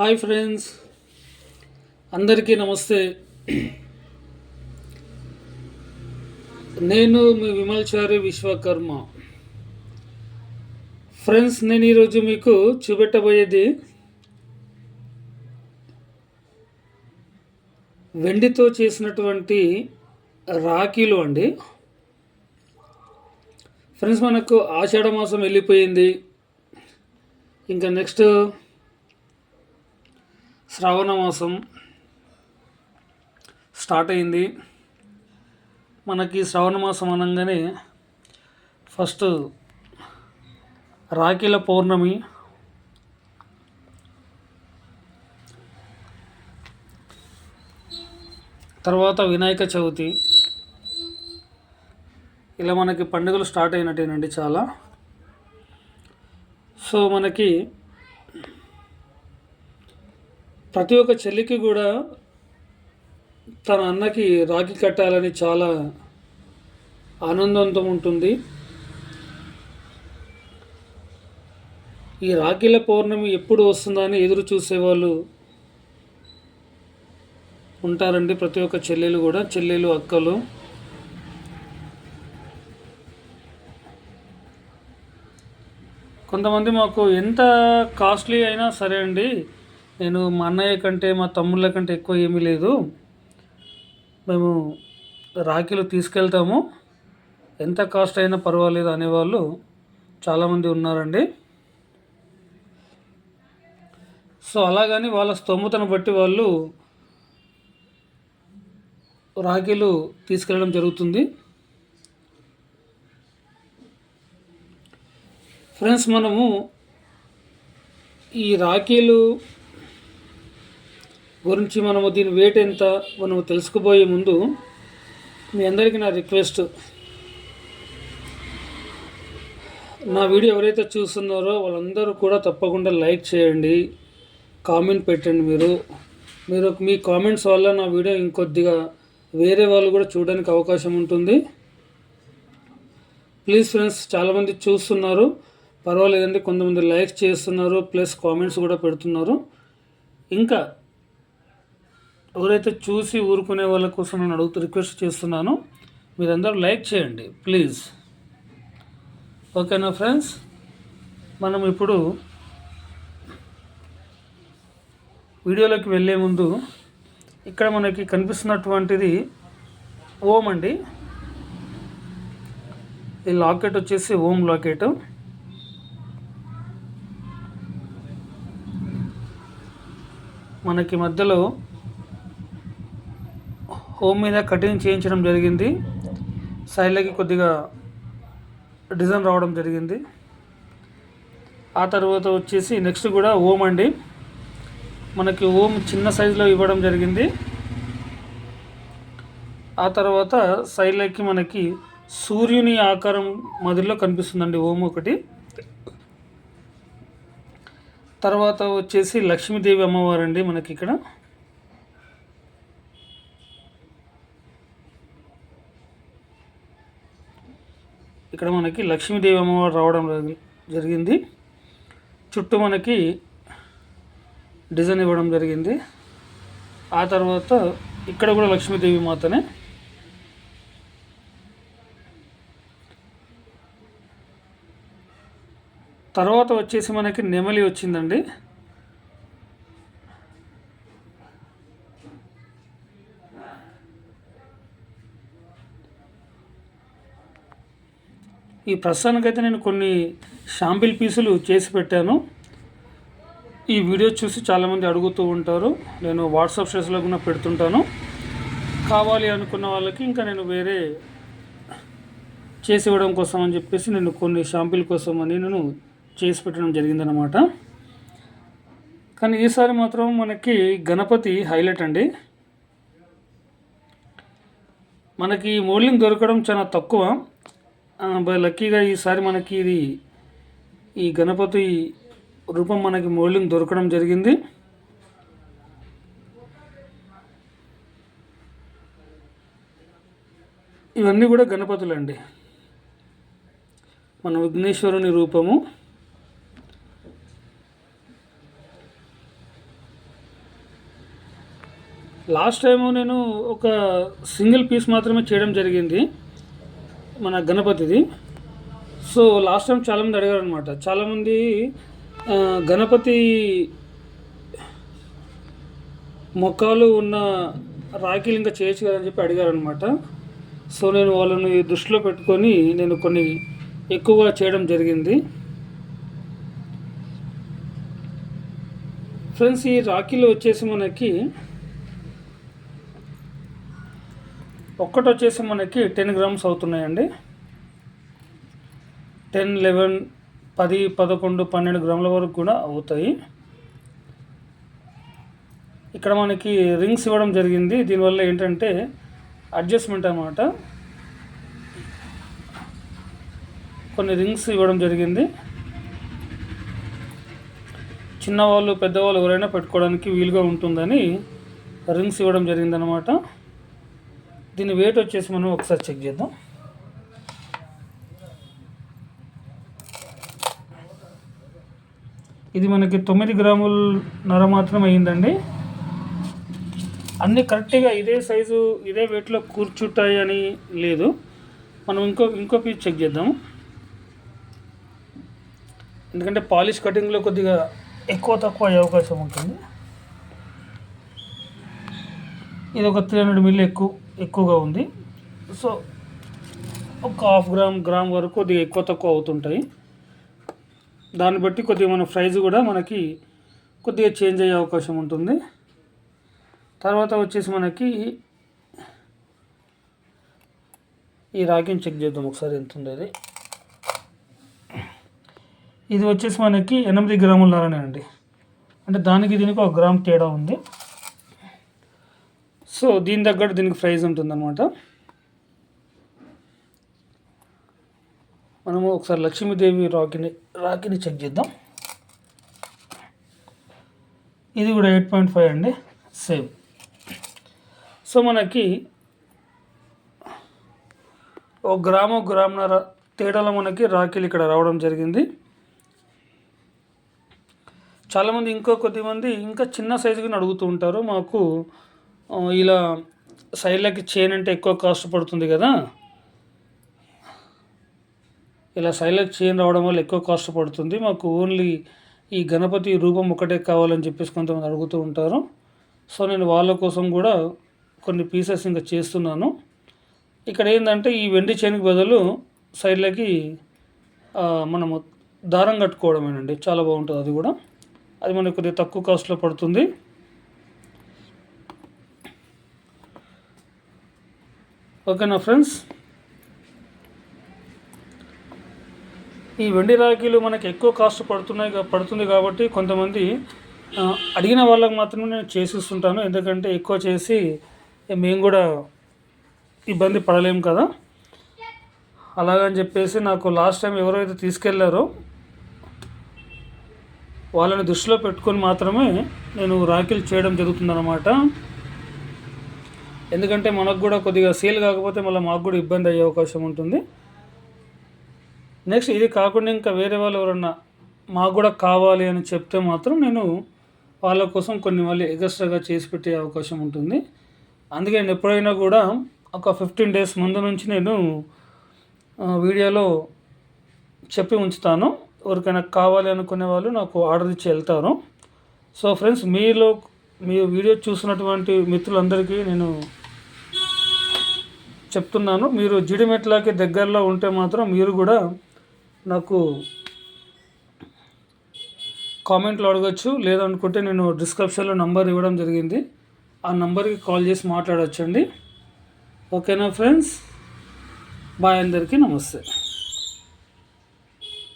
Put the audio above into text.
Hi friends. అందరికీ నమస్తే. నేను మీ విమల్చారి విశ్వకర్మ. ఫ్రెండ్స్ నేను ఈరోజు మీకు చూపెట్టబోయేది వెండితో చేసినటువంటి రాఖీలు అండి. ఫ్రెండ్స్ మనకు ఆషాఢ మాసం వెళ్ళిపోయింది. ఇంకా నెక్స్ట్ శ్రావణ మాసం స్టార్ట్ అయింది. మనకి శ్రావణ మాసం అనగానే ఫస్ట్ రాఖీల పౌర్ణమి తర్వాత వినాయక చవితి. ఇలా మనకి పండుగలు స్టార్ట్ అయినట్టేనండి చాలా. సో మనకి ప్రతి ఒక్క చెల్లికి కూడా తన అన్నకి రాఖీ కట్టాలని చాలా ఆనందంతో ఉంటుంది. ఈ రాఖీల పౌర్ణమి ఎప్పుడు వస్తుందని ఎదురు చూసేవాళ్ళు ఉంటారండి ప్రతి ఒక్క చెల్లెలు కూడా చెల్లెలు అక్కలు. కొంతమంది మాకు ఎంత కాస్ట్లీ అయినా సరే అండి నేను మా అన్నయ్య కంటే మా తమ్ముళ్ళ కంటే ఎక్కువ ఏమీ లేదు. మేము రాఖీలు తీసుకెళ్తాము. ఎంత కాస్ట్ అయినా పర్వాలేదు అనేవాళ్ళు చాలామంది ఉన్నారండి. సో అలాగని వాళ్ళ స్తోమతను బట్టి వాళ్ళు రాఖీలు తీసుకెళ్ళడం జరుగుతుంది. ఫ్రెండ్స్ మనము ఈ రాఖీలు గురించి మనము దీని వెయిట్ ఎంత మనము తెలుసుకుపోయే ముందు మీ అందరికీ నా రిక్వెస్ట్ నా వీడియో ఎవరైతే చూస్తున్నారో వాళ్ళందరూ కూడా తప్పకుండా లైక్ చేయండి కామెంట్ పెట్టండి మీరు. మీరు మీ కామెంట్స్ వల్ల నా వీడియో ఇంకొద్దిగా వేరే వాళ్ళు కూడా చూడడానికి అవకాశం ఉంటుంది. ప్లీజ్ ఫ్రెండ్స్ చాలామంది చూస్తున్నారు. పర్వాలేదండి కొంతమంది లైక్స్ చేస్తున్నారు ప్లస్ కామెంట్స్ కూడా పెడుతున్నారు. ఇంకా ఎవరైతే చూసి ఊరుకునే వాళ్ళ కోసం నేను అడుగుతూ రిక్వెస్ట్ చేస్తున్నాను మీరందరూ లైక్ చేయండి ప్లీజ్. ఓకేనా ఫ్రెండ్స్ మనం ఇప్పుడు వీడియోలోకి వెళ్ళే ముందు ఇక్కడ మనకి కనిపిస్తున్నటువంటిది ఓం అండి. ఈ లాకెట్ వచ్చేసి ఓం లాకెట్. మనకి మధ్యలో హోమ్ మీద కటింగ్ చేయించడం జరిగింది. సైడ్లకి కొద్దిగా డిజైన్ రావడం జరిగింది. ఆ తర్వాత వచ్చేసి నెక్స్ట్ కూడా ఓం అండి. మనకి ఓం చిన్న సైజులో ఇవ్వడం జరిగింది. ఆ తర్వాత సైడ్లకి మనకి సూర్యుని ఆకారం మదిలో కనిపిస్తుందండి ఓం ఒకటి. తర్వాత వచ్చేసి లక్ష్మీదేవి అమ్మవారు అండి మనకి ఇక్కడ. ఇక్కడ మనకి లక్ష్మీదేవి అమ్మవారు రావడం జరిగింది. చుట్టూ మనకి డిజైన్ ఇవ్వడం జరిగింది. ఆ తర్వాత ఇక్కడ కూడా లక్ష్మీదేవి మాతనే. తర్వాత వచ్చేసి మనకి నెమలి వచ్చిందండి. ఈ ప్రస్తుతానికైతే నేను కొన్ని షాంపిల్ పీసులు చేసి పెట్టాను. ఈ వీడియో చూసి చాలామంది అడుగుతూ ఉంటారు. నేను వాట్సాప్ స్టేస్లో కూడా పెడుతుంటాను. కావాలి అనుకున్న వాళ్ళకి ఇంకా నేను వేరే చేసి ఇవ్వడం కోసం అని చెప్పేసి నేను కొన్ని షాంపిల్ కోసం అని నేను చేసి పెట్టడం జరిగిందనమాట కానీ ఈసారి మాత్రం మనకి గణపతి హైలైట్ అండి. మనకి మోల్డింగ్ దొరకడం చాలా తక్కువ. బై లక్కీగా ఈసారి మనకి ఇది ఈ గణపతి రూపం మనకి మౌల్యం దొరకడం జరిగింది. ఇవన్నీ కూడా గణపతులండి. మన విఘ్నేశ్వరుని రూపము. లాస్ట్ టైము నేను ఒక సింగిల్ పీస్ మాత్రమే చేయడం జరిగింది. మన గణపతిది. సో లాస్ట్ టైం చాలామంది అడిగారు అనమాట చాలామంది గణపతి మొక్కలు ఉన్న రాఖీలు ఇంకా చేయొచ్చు కదని చెప్పి అడిగారు అనమాట సో నేను వాళ్ళని దృష్టిలో పెట్టుకొని నేను కొన్ని ఎక్కువగా చేయడం జరిగింది. ఫ్రెండ్స్ ఈ రాఖీలు వచ్చేసి మనకి ఒక్కటి వచ్చేసి మనకి టెన్ గ్రామ్స్ అవుతున్నాయండి. టెన్ లెవెన్ పది పదకొండు పన్నెండు గ్రాముల వరకు కూడా అవుతాయి. ఇక్కడ మనకి రింగ్స్ ఇవ్వడం జరిగింది. దీనివల్ల ఏంటంటే అడ్జస్ట్మెంట్ అనమాట కొన్ని రింగ్స్ ఇవ్వడం జరిగింది. చిన్నవాళ్ళు పెద్దవాళ్ళు ఎవరైనా పెట్టుకోవడానికి వీలుగా ఉంటుందని రింగ్స్ ఇవ్వడం జరిగిందనమాట దీని వెయిట్ వచ్చేసి మనం ఒకసారి చెక్ చేద్దాం. ఇది మనకి తొమ్మిది గ్రాముల నర మాత్రం అయ్యిందండి అన్నీ కరెక్ట్గా ఇదే సైజు ఇదే వెయిట్లో కూర్చుంటాయి అని లేదు. మనం ఇంకో ఇంకో పీస్ చెక్ చేద్దాం ఎందుకంటే పాలిష్ కటింగ్లో కొద్దిగా ఎక్కువ తక్కువ అయ్యే అవకాశం ఉంటుంది. ఇది ఒక త్రీ హండ్రెడ్ మిల్లీ ఎక్కువ. ఎక్కువగా ఉంది. సో ఒక హాఫ్ గ్రామ్ గ్రామ్ వరకు కొద్దిగా ఎక్కువ తక్కువ అవుతుంటాయి. దాన్ని బట్టి కొద్దిగా మన ప్రైజ్ కూడా మనకి కొద్దిగా చేంజ్ అయ్యే అవకాశం ఉంటుంది. తర్వాత వచ్చేసి మనకి ఈ రాగిని చెక్ చేద్దాం ఒకసారి ఎంత ఉంది అది ఇది వచ్చేసి మనకి ఎనిమిది గ్రాములనే అండి. అంటే దానికి దీనికి ఒక గ్రామ్ తేడా ఉంది. సో దీని తగ్గట్టు దీనికి ప్రైస్ ఉంటుందన్నమాట. మనము ఒకసారి లక్ష్మీదేవి రాకిని రాకిని చెక్ చేద్దాం. ఇది కూడా ఎయిట్ పాయింట్ ఫైవ్ అండి. సేమ్ సో మనకి ఒక గ్రాము గ్రామన్నర తేడాలో మనకి రాఖీలు ఇక్కడ రావడం జరిగింది. చాలామంది ఇంకో కొద్దిమంది ఇంకా చిన్న సైజుగా అడుగుతూ ఉంటారు. మాకు ఇలా సైడ్లకి చైన్ అంటే ఎక్కువ కాస్ట్ పడుతుంది కదా? ఇలా సైడ్లకి చైన్ రావడం వల్ల ఎక్కువ కాస్ట్ పడుతుంది. మాకు ఓన్లీ ఈ గణపతి రూపం ఒకటే కావాలని చెప్పేసి కొంతమంది అడుగుతూ ఉంటారు. సో నేను వాళ్ళ కోసం కూడా కొన్ని పీసెస్ ఇంకా చేస్తున్నాను. ఇక్కడ ఏంటంటే ఈ వెండి చైన్కి బదులు సైడ్లకి మనము దారం కట్టుకోవడమేనండి. చాలా బాగుంటుంది అది కూడా. అది మనకు కొద్దిగా తక్కువ కాస్ట్లో పడుతుంది. ఓకేనా ఫ్రెండ్స్ ఈ వెండి రాఖీలు మనకి ఎక్కువ కాస్ట్ పడుతున్నాయి పడుతుంది కాబట్టి కొంతమంది అడిగిన వాళ్ళకి మాత్రమే నేను చేసిస్తుంటాను. ఎందుకంటే ఎక్కువ చేసి మేము కూడా ఇబ్బంది పడలేము కదా. అలాగని చెప్పేసి నాకు లాస్ట్ టైం ఎవరైతే తీసుకెళ్ళారో వాళ్ళని దృష్టిలో పెట్టుకొని మాత్రమే నేను రాఖీలు చేయడం జరుగుతుందన్నమాట. ఎందుకంటే మనకు కూడా కొద్దిగా సేల్ కాకపోతే మళ్ళీ మాకు కూడా ఇబ్బంది అయ్యే అవకాశం ఉంటుంది. నెక్స్ట్ ఇది కాకుండా ఇంకా వేరే వాళ్ళు ఎవరన్నా మాకు కూడా కావాలి అని చెప్తే మాత్రం నేను వాళ్ళ కోసం కొన్ని మళ్ళీ ఎగస్ట్రాగా చేసి పెట్టే అవకాశం ఉంటుంది. అందుకే నేను ఎప్పుడైనా కూడా ఒక ఫిఫ్టీన్ డేస్ ముందు నుంచి నేను వీడియోలో చెప్పి ఉంచుతాను. ఎవరికైనా కావాలి అనుకునే వాళ్ళు నాకు ఆర్డర్ ఇచ్చి వెళ్తారు. సో ఫ్రెండ్స్ మీలో మీ వీడియో చూసినటువంటి మిత్రులందరికీ నేను చెప్తున్నాను. మీరు జిడిమెట్లకి దగ్గరలో ఉంటే మాత్రం మీరు కూడా నాకు కామెంట్లో అడగచ్చు. లేదనుకుంటే నేను డిస్క్రిప్షన్లో నంబర్ ఇవ్వడం జరిగింది. ఆ నంబర్కి కాల్ చేసి మాట్లాడవచ్చండి ఓకేనా ఫ్రెండ్స్? బాయ్ అందరికీ నమస్తే.